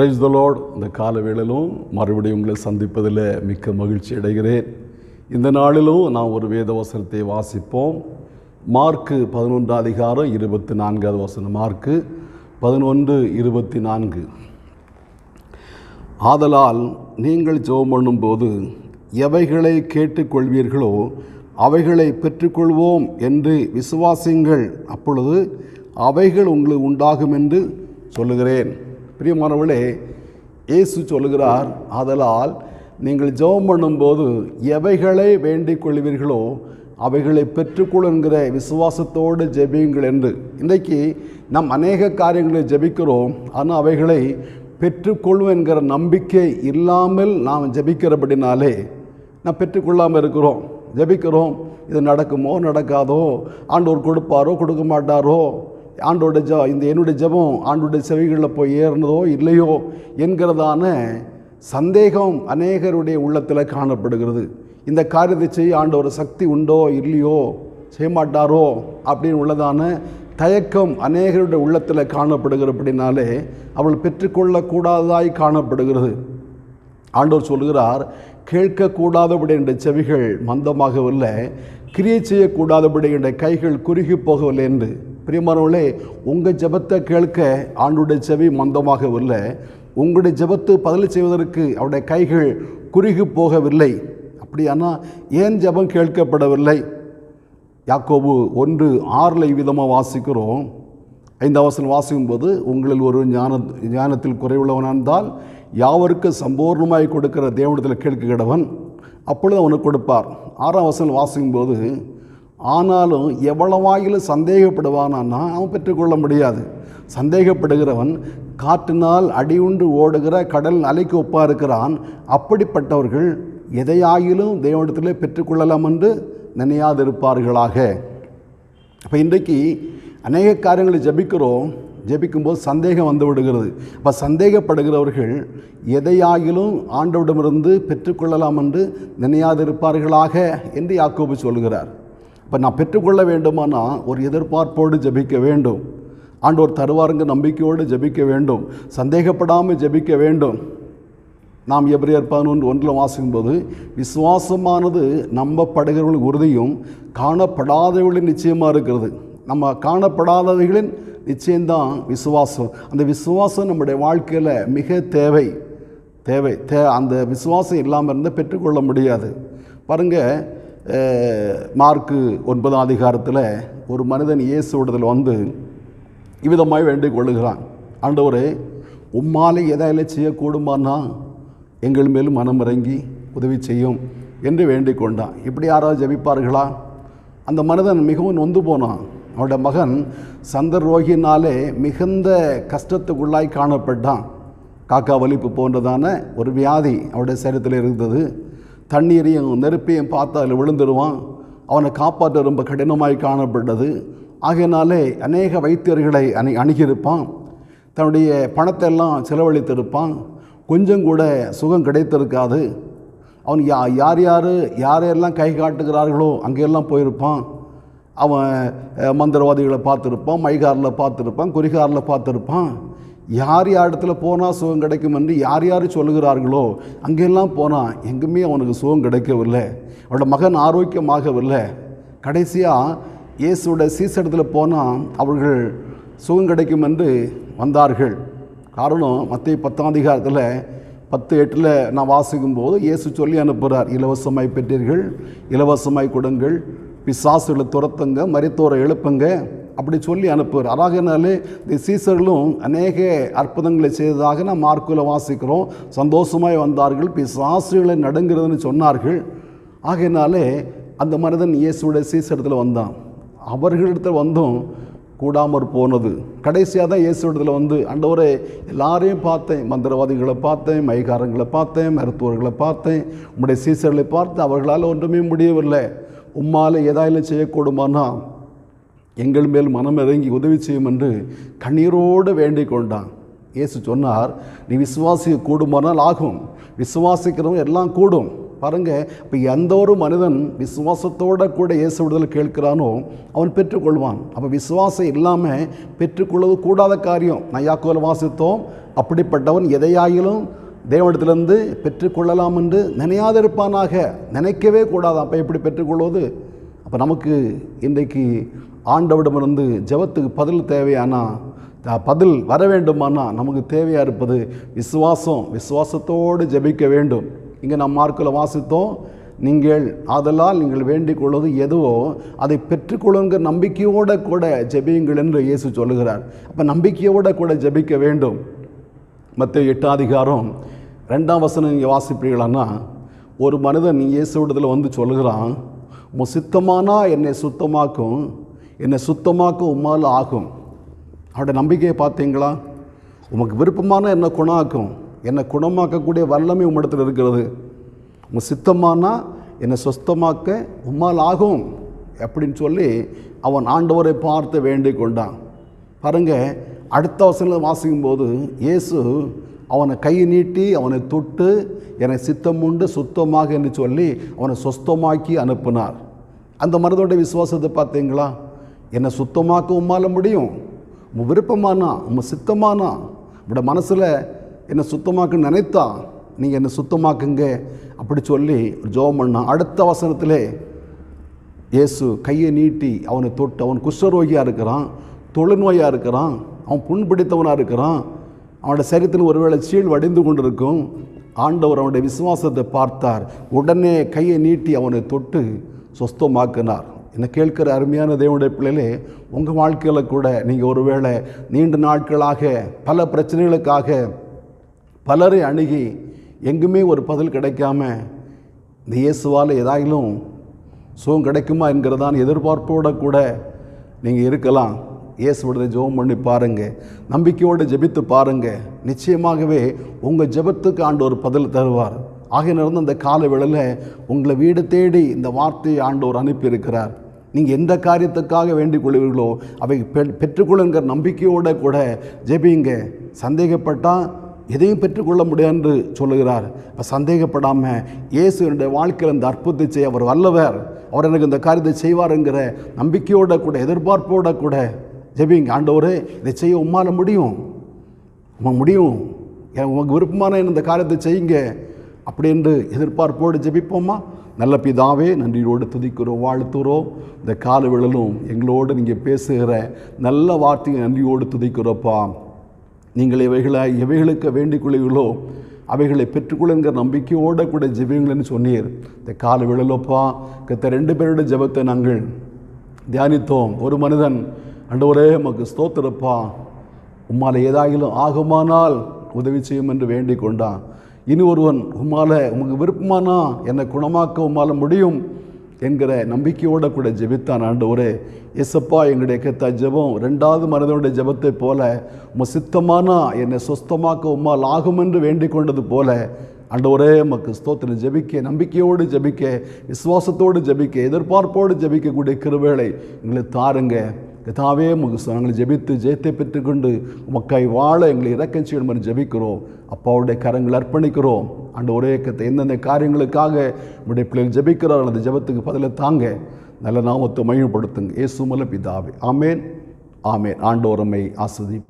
Praise the load இந்த கால வேளையிலும் மறுபடியும் உங்களை சந்திப்பதில் மிக்க மகிழ்ச்சி அடைகிறேன். இந்த நாளிலும் நாம் ஒரு வேத வசனத்தை வாசிப்போம். மார்க்கு பதினொன்றாம் அதிகாரம் இருபத்தி நான்காவது வசனம் மார்க்கு பதினொன்று இருபத்தி நான்கு. ஆதலால் நீங்கள் ஜெபம் பண்ணும்போது எவைகளை கேட்டுக்கொள்வீர்களோ அவைகளை பெற்றுக்கொள்வோம் என்று விசுவாசிங்கள் அப்பொழுது அவைகள் உங்களுக்கு உண்டாகும் என்று சொல்லுகிறேன். பிரியமானவர்களே இயேசு சொல்லுகிறார் ஆதலால் நீங்கள் ஜெபம் பண்ணும்போது எவைகளை வேண்டிக் கொள்வீர்களோ அவைகளை பெற்றுக்கொள்ளுங்கிற விசுவாசத்தோடு ஜெபியுங்கள் என்று. இன்றைக்கு நாம் அநேக காரியங்களை ஜெபிக்கிறோம் ஆனால் அவைகளை பெற்றுக்கொள்வோம் என்கிற நம்பிக்கை இல்லாமல் நாம் ஜெபிக்கிறபடினாலே நாம் பெற்றுக்கொள்ளாமல் இருக்கிறோம். ஜெபிக்கிறோம் இது நடக்குமோ நடக்காதோ? ஆண்டவர் கொடுப்பாரோ கொடுக்க மாட்டாரோ? ஆண்டோட ஜ இந்த என்னுடைய ஜெபம் ஆண்டோடைய செவிகளில் போய் ஏறினதோ இல்லையோ என்கிறதான சந்தேகம் அநேகருடைய உள்ளத்தில் காணப்படுகிறது. இந்த காரியத்தை செய்ய ஆண்டவர் சக்தி உண்டோ இல்லையோ செய்யமாட்டாரோ அப்படின்னு உள்ளதான தயக்கம் அநேகருடைய உள்ளத்தில் காணப்படுகிறபடினாலே அவள் பெற்றுக்கொள்ளக்கூடாததாய் காணப்படுகிறது. ஆண்டவர் சொல்கிறார் கேட்கக்கூடாதபடி என்ற செவிகள் மந்தமாகவில்லை கிரியை செய்யக்கூடாதபடி என்ற கைகள் குறுகி போகவில்லை என்று. பிரியமானவர்களே உங்கள் ஜெபத்தை கேட்க ஆண்டுடைய செவி மந்தமாகவில்லை உங்களுடைய ஜபத்து பதில் செய்வதற்கு அவருடைய கைகள் குறுகி போகவில்லை. அப்படியானா ஏன் ஜெபம் கேட்கப்படவில்லை? யாக்கோபு ஒன்று ஆறில் விதமாக வாசிக்கிறோம். ஐந்தாம் வாசிக்கும் வாசிக்கும்போது உங்களில் ஒரு ஞான ஞானத்தில் குறைவுள்ளவனாந்தால் யாவருக்கு சம்பூர்ணமாய் கொடுக்கிற தேவனத்தில் கேட்கிறவன் அப்பொழுது அவனுக்கு கொடுப்பார். ஆறாம் வசனம் வாசிக்கும்போது ஆனாலும் எவ்வளவாயிலும் சந்தேகப்படுவானான்னா அவன் பெற்றுக்கொள்ள முடியாது. சந்தேகப்படுகிறவன் காற்றினால் அடியுண்டு ஓடுகிற கடல் அலைக்கு ஒப்பாக இருக்கிறான். அப்படிப்பட்டவர்கள் எதையாயிலும் தேவனிடத்திலே பெற்றுக்கொள்ளலாம் என்று நினையாதிருப்பார்களாக. இப்போ இன்றைக்கு அநேக காரியங்களை ஜபிக்கிறோம். ஜெபிக்கும்போது சந்தேகம் வந்து விடுகிறது. இப்போ சந்தேகப்படுகிறவர்கள் எதையாகிலும் ஆண்டவிடமிருந்து பெற்றுக்கொள்ளலாம் என்று நினையாதிருப்பார்களாக என்று யாக்கோபு சொல்கிறார் இப்போ நான் பெற்றுக்கொள்ள வேண்டுமானா ஒரு எதிர்பார்ப்போடு ஜெபிக்க வேண்டும். ஆண்டவர் தருவாருங்க நம்பிக்கையோடு ஜெபிக்க வேண்டும். சந்தேகப்படாமல் ஜெபிக்க வேண்டும். நாம் எப்ரியர் பதினொன்று ஒன்றில் வாசிக்கும்போது விசுவாசமானது நம்பப்படுகிறவர்கள் உறுதியும் காணப்படாதவர்களின் நிச்சயமாக இருக்கிறது. நம்ம காணப்படாதவைகளின் நிச்சயம்தான் விசுவாசம். அந்த விசுவாசம் நம்முடைய வாழ்க்கையில் மிக தேவை. தேவை. தே அந்த விசுவாசம் இல்லாமல் இருந்தால் பெற்றுக்கொள்ள முடியாது. பாருங்கள் மார்க்கு ஒன்பதாம் அதிகாரத்தில் ஒரு மனிதன் இயேசு விடுதல் வந்து இவ்விதமாய் வேண்டிக் கொள்ளுகிறான். ஆண்டவரே உம்மாலே எதாவது செய்யக்கூடுமானா எங்கள் மேலும் மனம் இறங்கி உதவி செய்யும் என்று வேண்டிக் கொண்டான். இப்படி யாராவது ஜபிப்பார்களா? அந்த மனிதன் மிகவும் நொந்து போனான். அவனோட மகன் சந்தர் ரோகினாலே மிகுந்த கஷ்டத்துக்குள்ளாய் காணப்பட்டான். காக்கா வலிப்பு போன்றதான ஒரு வியாதி அவருடைய சரீரத்தில் இருந்தது. தண்ணீரையும் நெருப்பையும் பார்த்து அதில் விழுந்துடுவான் அவனை காப்பாற்ற ரொம்ப கடினமாய் காணப்பட்டது. ஆகையினாலே அநேக வைத்தியர்களை அணி அணுகியிருப்பான். தன்னுடைய பணத்தை எல்லாம் செலவழித்திருப்பான். கொஞ்சம் கூட சுகம் கிடைத்திருக்காது. அவன் யா யார் யார் யாரையெல்லாம் கை காட்டுகிறார்களோ அங்கெல்லாம் போயிருப்பான். அவன் மந்திரவாதிகளை பார்த்துருப்பான் மைகாரில் பார்த்துருப்பான் குறிகாரில் பார்த்துருப்பான். யார் யார் இடத்துல போனால் சுகம் கிடைக்கும் என்று யார் யார் சொல்லுகிறார்களோ அங்கெல்லாம் போனால் எங்குமே அவனுக்கு சுகம் கிடைக்கவில்லை. அவனோட மகன் ஆரோக்கியமாகவில்லை. கடைசியாக இயேசுடைய சீசடத்தில் போனால் அவர்கள் சுகம் கிடைக்கும் என்று வந்தார்கள். காரணம் மத்திய பத்தாம் அதிகாரத்தில் பத்து எட்டில் நான் வாசிக்கும்போது இயேசு சொல்லி அனுப்புகிறார் இலவசமாய் பெற்றீர்கள் இலவசமாய் கொடுங்கள் பிசாசுகளை துரத்துங்க மரித்தோரை எழுப்புங்க அப்படி சொல்லி அனுப்புவார் அதாகனாலே இந்த சீசர்களும் அநேக அற்புதங்களை செய்ததாக நாம் மார்க்கில் வாசிக்கிறோம். சந்தோஷமாய் வந்தார்கள் பிசாசுகளை நடுங்கிறதுன்னு சொன்னார்கள். ஆகையினாலே அந்த மனிதன் இயேசுடைய சீசரத்தில் வந்தான். அவர்களிடத்தில் வந்தும் கூடாமற் போனது. கடைசியாக தான் இயேசு இடத்துல வந்து அண்டவரே எல்லாரையும் பார்த்தேன். மந்திரவாதிகளை பார்த்தேன் மைகாரங்களை பார்த்தேன் மருத்துவர்களை பார்த்தேன். உங்களுடைய சீசர்களை பார்த்து அவர்களால் ஒன்றுமே முடியவில்லை. உம்மால் ஏதாயிலும் செய்யக்கூடுமானா எங்கள் மேல் மனம் இறங்கி உதவி செய்யும் என்று கண்ணீரோடு வேண்டிக் கொண்டான். இயேசு சொன்னார் நீ விசுவாசிக்க கூடுமானால் ஆகும். விசுவாசிக்கிறவங்க எல்லாம் கூடும். பாருங்க இப்போ எந்த ஒரு மனிதன் விசுவாசத்தோடு கூட இயேசு விடுதலை கேட்கிறானோ அவன் பெற்றுக்கொள்வான். அப்போ விசுவாசம் இல்லாமல் பெற்றுக்கொள்வது கூடாத காரியம். நையாக்கோல வாசித்தோம் அப்படிப்பட்டவன் எதையாயிலும் தேவனிடத்திலிருந்து பெற்றுக்கொள்ளலாம் என்று நினையாதிருப்பானாக. நினைக்கவே கூடாது. அப்போ எப்படி பெற்றுக்கொள்வது? அப்போ நமக்கு இன்றைக்கு ஆண்டவிடமிருந்து ஜெபத்துக்கு பதில் தேவையானா பதில் வர வேண்டுமானா நமக்கு தேவையாக இருப்பது விசுவாசம் விசுவாசத்தோடு ஜெபிக்க வேண்டும். இங்கே நாம் மார்க்கில் வாசித்தோம் நீங்கள் ஆதலால் நீங்கள் வேண்டிக் கொள்வது எதுவோ அதை பெற்றுக்கொள்ளுங்கிற நம்பிக்கையோடு கூட ஜெபியுங்கள் என்று இயேசு சொல்லுகிறார். அப்போ நம்பிக்கையோடு கூட ஜெபிக்க வேண்டும். மற்ற எட்டாம் அதிகாரம் ரெண்டாம் வசனம் நீங்கள் வாசிப்பீர்களான்னா ஒரு மனிதன் இயேசுவிடத்தில் வந்து சொல்லுகிறான் உன் சித்தமானா என்னை சுத்தமாக்கும் என்னை சுத்தமாக்கும் உம்மால் ஆகும். அவருடைய நம்பிக்கையை பார்த்தீங்களா? உமக்கு விருப்பமான என்னை குணமாக்கும் என்னை குணமாக்கக்கூடிய வல்லமை உம்மிடத்தில் இருக்கிறது. உங்கள் சித்தமானா என்னை சுத்தமாக்க உம்மால் ஆகும் அப்படின்னு சொல்லி அவன் ஆண்டவரை பார்த்து வேண்டிக் கொண்டான். பாருங்கள் அடுத்த வசனத்தில் வாசிக்கும்போது இயேசு அவனை கை நீட்டி அவனை தொட்டு என்னை சித்தம் உண்டு சுத்தமாக என்று சொல்லி அவனை சுத்தமாக்கி அனுப்பினார். அந்த மருதோட விசுவாசத்தை பார்த்தீங்களா? என்னை சுத்தமாக்க உம்மால முடியும். உன் விருப்பமானா? உன் சித்தமானா? உங்களோட மனசில் என்னை சுத்தமாக்க நினைத்தா நீங்கள் என்னை சுத்தமாக்குங்க. அப்படி சொல்லி ஜோபம் பண்ணா அடுத்த வசனத்திலே இயேசு கையை நீட்டி அவனை தொட்டு அவன் குஷ்டரோகியாக இருக்கிறான் தொழுநோயாக இருக்கிறான் அவன் புண் பிடித்தவனாக இருக்கிறான் அவனோட சரீரத்தில் ஒருவேளை சீழ் வடிந்து கொண்டிருக்கும். ஆண்டவர் அவனுடைய விசுவாசத்தை பார்த்தார். உடனே கையை நீட்டி அவனை தொட்டு சொஸ்தமாக்கினார். என்னை கேட்கிற அருமையான தேவனுடைய பிள்ளையிலே உங்கள் வாழ்க்கையில் கூட நீங்கள் ஒருவேளை நீண்ட நாட்களாக பல பிரச்சனைகளுக்காக பலரை அணுகி எங்குமே ஒரு பதில் கிடைக்காம இந்த இயேசுவால் ஏதாயிலும் சுகம் கிடைக்குமா என்கிறதான் எதிர்பார்ப்போட கூட நீங்கள் இருக்கலாம். இயேசுவோட ஜெபம் பண்ணி பாருங்கள் நம்பிக்கையோடு ஜெபித்து பாருங்கள் நிச்சயமாகவே உங்கள் ஜெபத்துக்கு ஆண்டவர் பதில் தருவார். ஆகையினிருந்து அந்த கால வேளையில் உங்களை வீடு தேடி இந்த வார்த்தையை ஆண்டவர் அனுப்பியிருக்கிறார். நீங்கள் எந்த காரியத்துக்காக வேண்டிக் கொள்வீர்களோ அவை பெ- பெற்றுக்கொள்ளுங்கிற நம்பிக்கையோடு கூட ஜெபிங்க. சந்தேகப்பட்டால் எதையும் பெற்றுக்கொள்ள முடியாது என்று சொல்லுகிறார். இப்போ சந்தேகப்படாமல் இயேசு என்னுடைய வாழ்க்கையில் இந்த அற்புதத்தை செய்ய அவர் வல்லவர். அவர் எனக்கு இந்த காரியத்தை செய்வாருங்கிற நம்பிக்கையோட கூட எதிர்பார்ப்போட கூட ஜெபிங்க. ஆண்டவரே இதை செய்ய உம்மால முடியும். உமக்கு முடியும். உமக்கு விருப்பமான இந்த காரியத்தை செய்யுங்க. அப்படி என்று எதிர்பார்ப்போடு ஜெபிப்போமா? நல்ல பிதாவே நன்றியோடு துதிக்கிறோம் வாழ்த்துறோம். இந்த கால விழலும் எங்களோடு நீங்கள் பேசுகிற நல்ல வார்த்தையை நன்றியோடு துதிக்கிறோப்பா. நீங்கள் இவைகளை எவைகளுக்கு வேண்டிக்குள்ளீங்களோ அவைகளை பெற்றுக்கொள்ளுங்கிற நம்பிக்கையோடு கூட ஜெபியுங்கள்னு சொன்னீர். இந்த கால விழலோப்பா கத்த ரெண்டு பேரோட ஜெபத்தை நாங்கள் தியானித்தோம். ஒரு மனிதன் அண்டவரே உமக்கு ஸ்தோத்திரப்பா. உம்மால் ஏதாயிலும் ஆகுமானால் உதவி செய்யும் என்று வேண்டிக் கொண்டான். இனி ஒருவன் உம்மால் உமக்கு விருப்பமானா என்னை குணமாக்க உம்மால முடியும் என்கிற நம்பிக்கையோடு கூட ஜெபித்தான் ஆண்டவரே. எசப்பா எங்களுடைய கத்த ஜெபம் ரெண்டாவது மனிதனுடைய ஜெபத்தை போல உம சித்தமானா என்னை சொஸ்தமாக்க உம்மால் ஆகும் என்று வேண்டிக் கொண்டது போல ஆண்டவரே உமக்கு ஸ்தோத்திரம். ஜபிக்க நம்பிக்கையோடு ஜெபிக்க விசுவாசத்தோடு ஜெபிக்க எதிர்பார்ப்போடு ஜெபிக்கக்கூடிய கிருவேளை எங்களை தாருங்க. கதாவே உமக்கு நாங்கள் ஜெபித்து ஜெயத்தை பெற்றுக்கொண்டு உமக்காய் வாழ எங்களை இறக்கம் செய்யணும் என்று ஜெபிக்கிறோம் அப்பாவுடைய கரங்கள் அர்ப்பணிக்கிறோம் அந்த ஒரே கத்தை எந்தெந்த காரியங்களுக்காக உடைய பிள்ளைகள் ஜெபிக்கிறார்கள் அந்த ஜெபத்துக்கு பதிலை தாங்க நல்ல நாமத்தை மகிழ்படுத்துங்க ஏசுமல பிதாவே ஆமேன் ஆமேன் ஆண்டோரமை ஆஸ்வதி